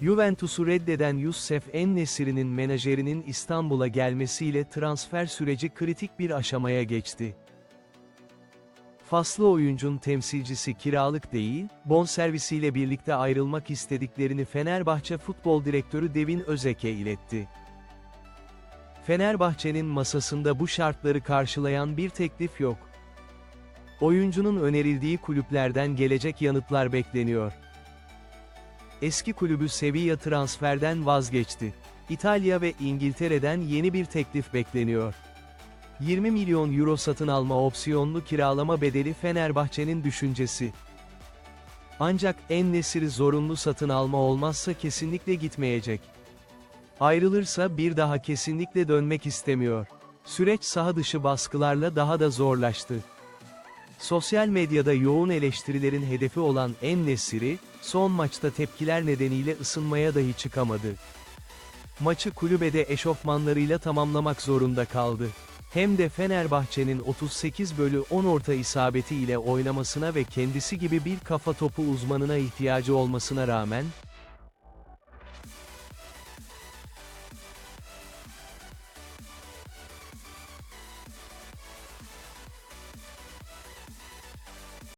Juventus'u reddeden Youssef En-Nesyri'nin menajerinin İstanbul'a gelmesiyle transfer süreci kritik bir aşamaya geçti. Faslı oyuncun temsilcisi kiralık değil, bonservisiyle birlikte ayrılmak istediklerini Fenerbahçe Futbol Direktörü Devin Özek'e iletti. Fenerbahçe'nin masasında bu şartları karşılayan bir teklif yok. Oyuncunun önerildiği kulüplerden gelecek yanıtlar bekleniyor. Eski kulübü Sevilla transferden vazgeçti. İtalya ve İngiltere'den yeni bir teklif bekleniyor. 20 milyon euro satın alma opsiyonlu kiralama bedeli Fenerbahçe'nin düşüncesi. Ancak En-Nesyri zorunlu satın alma olmazsa kesinlikle gitmeyecek. Ayrılırsa bir daha kesinlikle dönmek istemiyor. Süreç saha dışı baskılarla daha da zorlaştı. Sosyal medyada yoğun eleştirilerin hedefi olan En-Nesyri, son maçta tepkiler nedeniyle ısınmaya dahi çıkamadı. Maçı kulübede eşofmanlarıyla tamamlamak zorunda kaldı. Hem de Fenerbahçe'nin 38 bölü 10 orta isabeti ile oynamasına ve kendisi gibi bir kafa topu uzmanına ihtiyacı olmasına rağmen,